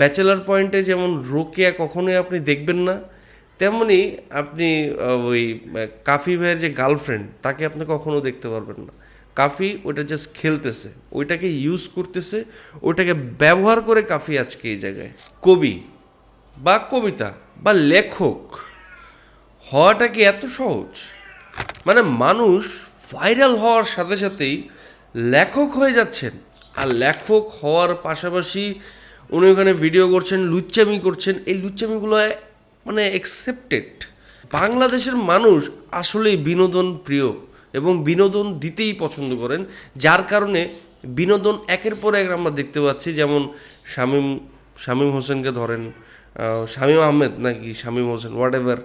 Bachelor পয়েন্টে যেমন রোকেয়া কখনোই আপনি দেখবেন না, তেমনি আপনি ওই কাফি ভাইয়ের যে গার্লফ্রেন্ড, তাকে আপনি কখনো দেখতে পারবেন না। কাফি ওইটা জাস্ট খেলতেছে, ওইটাকে ইউজ করতেছে, ওইটাকে ব্যবহার করে কাফি আজকে এই জায়গায়। কবি বা কবিতা বা লেখক হওয়াটা কি এত সহজ? মানে মানুষ ভাইরাল হওয়ার সাথে সাথেই লেখক হয়ে যাচ্ছেন। আর লেখক হওয়ার পাশাপাশি উনি ওখানে ভিডিও করছেন, লুচ্চামি করছেন। এই লুচ্চামিগুলো মানে অ্যাকসেপ্টেড বাংলাদেশের মানুষ আসলেই বিনোদন প্রিয় এবং বিনোদন দিতেই পছন্দ করেন, যার কারণে বিনোদন একের পর এক আমরা দেখতে পাচ্ছি। যেমন শামীম শামীম হোসেনকে ধরেন শামীম আহমেদ নাকি শামীম হোসেন হোয়াট এভার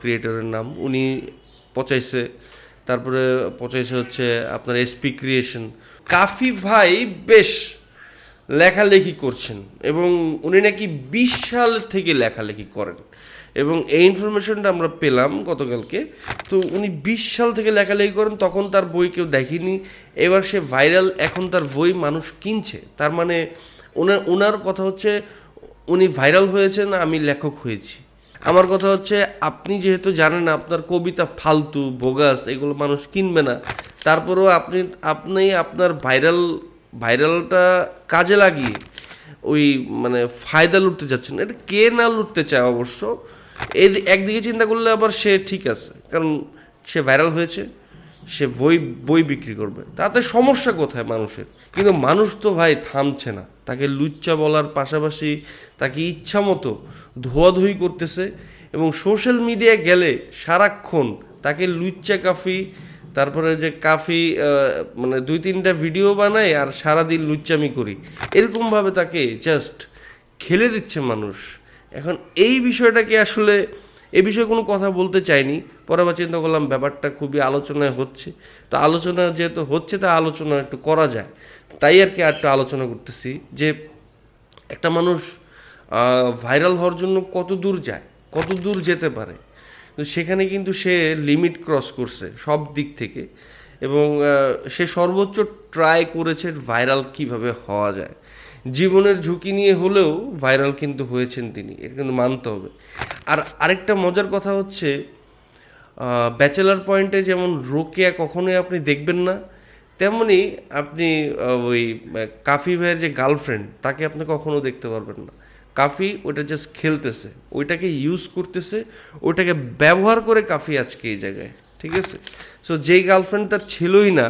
ক্রিয়েটরের নাম। উনি পচাইছে তারপরে পচাইছে হচ্ছে আপনার এসপি ক্রিয়েশন কাফি ভাই বেশ লেখালেখি করছেন এবং উনি নাকি বিশ সাল থেকে লেখালেখি করেন। এবং এই ইনফরমেশনটা আমরা পেলাম গতকালকে। তো উনি বিশ সাল থেকে লেখালেখি করেন, তখন তার বই কেউ দেখেনি। এবার সে ভাইরাল এখন তার বই মানুষ কিনছে। তার মানে ওনার ওনার কথা হচ্ছে, উনি ভাইরাল হয়েছেন, আমি লেখক হয়েছি। আমার কথা হচ্ছে, আপনি যেহেতু জানেন আপনার কবিতা ফালতু বোগাস এগুলো মানুষ কিনবে না, তারপরেও আপনি আপনি আপনার ভাইরাল ভাইরালটা কাজে লাগিয়ে ওই মানে ফায়দা লুটতে যাচ্ছেন। এটা কে না লুটতে চায় অবশ্য? এই একদিকে চিন্তা করলে আবার সে ঠিক আছে, কারণ সে ভাইরাল হয়েছে, সে বই বই বিক্রি করবে। তাতে সমস্যা কোথায় মানুষের? কিন্তু মানুষ তো ভাই থামছে না। তাকে লুচ্চা বলার পাশাপাশি তাকে ইচ্ছা মতো ধোয়াধুয়ি করতেছে এবং সোশ্যাল মিডিয়া গেলে সারাক্ষণ তাকে লুচ্চা কাফি তারপরে যে কাফি মানে দুই তিনটা ভিডিও বানাই আর সারাদিন লুচ্চামি করি। এরকমভাবে তাকে জাস্ট খেলে দিচ্ছে মানুষ। এখন এই বিষয়টাকে আসলে, এ বিষয়ে কোনো কথা বলতে চাইনি। পরে আবার চিন্তা করলাম ব্যাপারটা খুবই আলোচনায় হচ্ছে। তো আলোচনা যেহেতু হচ্ছে, তা আলোচনা একটু করা যায়। তাই আর কি একটু আলোচনা করতেছি যে একটা মানুষ ভাইরাল হওয়ার জন্য কত দূর যায়, কত দূর যেতে পারে। তো সেখানে কিন্তু সে লিমিট ক্রস করছে সব দিক থেকে এবং সে সর্বোচ্চ ট্রাই করেছে ভাইরাল কীভাবে হওয়া যায়। জীবনের ঝুঁকি নিয়ে হলেও ভাইরাল কিন্তু হয়েছেন তিনি এটা কিন্তু মানতে হবে। আর আরেকটা মজার কথা হচ্ছে ব্যাচেলার পয়েন্টে যেমন রোকেয়া কখনোই আপনি দেখবেন না, তেমনি আপনি ওই কাফি ভাইয়ের যে গার্লফ্রেন্ড তাকে আপনি কখনো দেখতে পারবেন না। কাফি ওটা জাস্ট খেলতেছে। ওইটাকে ইউজ করতেছে, ওইটাকে ব্যবহার করে কাফি আজকে এই জায়গায়, ঠিক আছে? সো যেই গার্লফ্রেন্ড তার ছিলই না,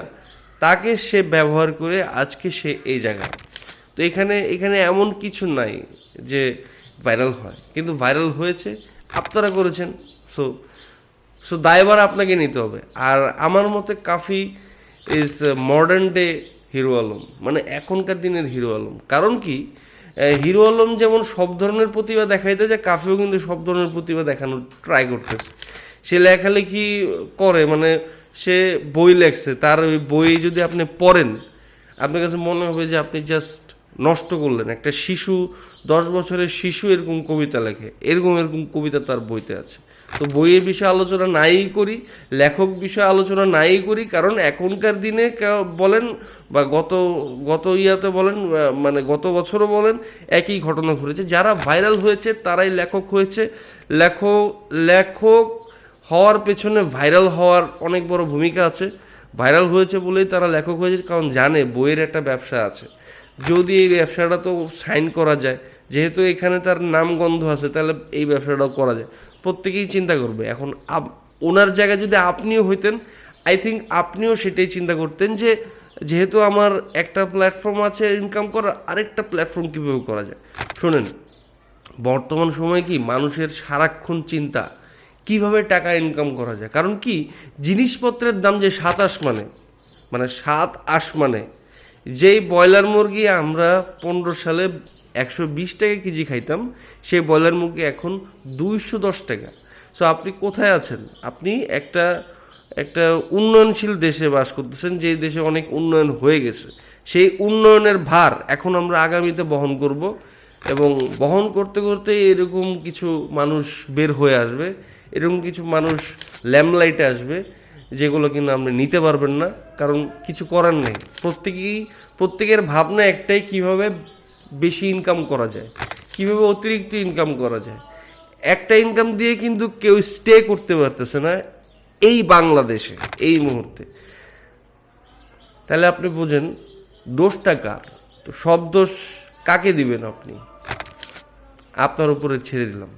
তাকে সে ব্যবহার করে আজকে সে এই জায়গায় তো এখানে এখানে এমন কিছু নাই যে ভাইরাল হয়। কিন্তু ভাইরাল হয়েছে, আপনারা করেছেন। সো সো দায়ভার আপনাকে নিতে হবে। আর আমার মতে Kafi is modern day hero Alam. মানে এখনকার দিনের হিরো আলম। কারণ কি? হিরো আলম যেমন সব ধরনের প্রতিভা দেখাইতে যে কাফেও কিন্তু সব ধরনের প্রতিভা দেখানোর ট্রাই করতেছে। সে লেখালেখি করে মানে সে বই লেখছে, তার ওই বই যদি আপনি পড়েন, আপনার কাছে মনে হবে যে আপনি জাস্ট নষ্ট করলেন। একটা শিশু, দশ বছরের শিশু এরকম কবিতা লেখে। এরকম এরকম কবিতা তার বইতে আছে। তো বইয়ের বিষয়ে আলোচনা নাই করি, লেখক বিষয়ে আলোচনা নাই করি, কারণ এখনকার দিনে বলেন বা গত গত ইয়াতে বলেন মানে গত বছরও বলেন, একই ঘটনা ঘটেছে। যারা ভাইরাল হয়েছে, তারাই লেখক হয়েছে। লেখক লেখক হওয়ার পেছনে ভাইরাল হওয়ার অনেক বড় ভূমিকা আছে। ভাইরাল হয়েছে বলেই তারা লেখক হয়েছে, কারণ জানে বইয়ের একটা ব্যবসা আছে। যদি এই ব্যবসাটা তো সাইন করা যায়, যেহেতু এখানে তার নাম গন্ধ আছে, তাহলে এই ব্যবসাটাও করা যায়। প্রত্যেকেই চিন্তা করবে। এখন আপ- ওনার জায়গায় যদি আপনিও হইতেন আই থিঙ্ক আপনিও সেটাই চিন্তা করতেন যে, যেহেতু আমার একটা প্ল্যাটফর্ম আছে ইনকাম করার, আরেকটা প্ল্যাটফর্ম কীভাবে করা যায়? শোনেন, বর্তমান সময়ে কি মানুষের সারাক্ষণ চিন্তা, কীভাবে টাকা ইনকাম করা যায়? কারণ কি, জিনিসপত্রের দাম যে সাত আসমানে মানে মানে সাত আসমানে যেই ব্রয়লার মুরগি আমরা পনেরো সালে একশো বিশ টাকা কেজি খাইতাম, সেই ব্রয়লার মুরগি এখন দুইশো দশ টাকা। সো আপনি কোথায় আছেন? আপনি একটা একটা উন্নয়নশীল দেশে বাস করতেছেন যে দেশে অনেক উন্নয়ন হয়ে গেছে। সেই উন্নয়নের ভার এখন আমরা আগামীতে বহন করব এবং বহন করতে করতে এরকম কিছু মানুষ বের হয়ে আসবে, এরকম কিছু মানুষ ল্যাম্পলাইটে আসবে যেগুলো কিন্তু আপনি নিতে পারবেন না, কারণ কিছু করার নেই। প্রত্যেকেই, প্রত্যেকের ভাবনা একটাই, কীভাবে বেশি ইনকাম করা যায়, কীভাবে অতিরিক্ত ইনকাম করা যায়। একটা ইনকাম দিয়ে কিন্তু কেউ স্টে করতে পারতেছে না এই বাংলাদেশে, এই মুহূর্তে। তাহলে আপনি বোঝেন, দোষটা কার? তো সব দোষ কাকে দিবেন আপনি? আপনার উপরে ছেড়ে দিলাম।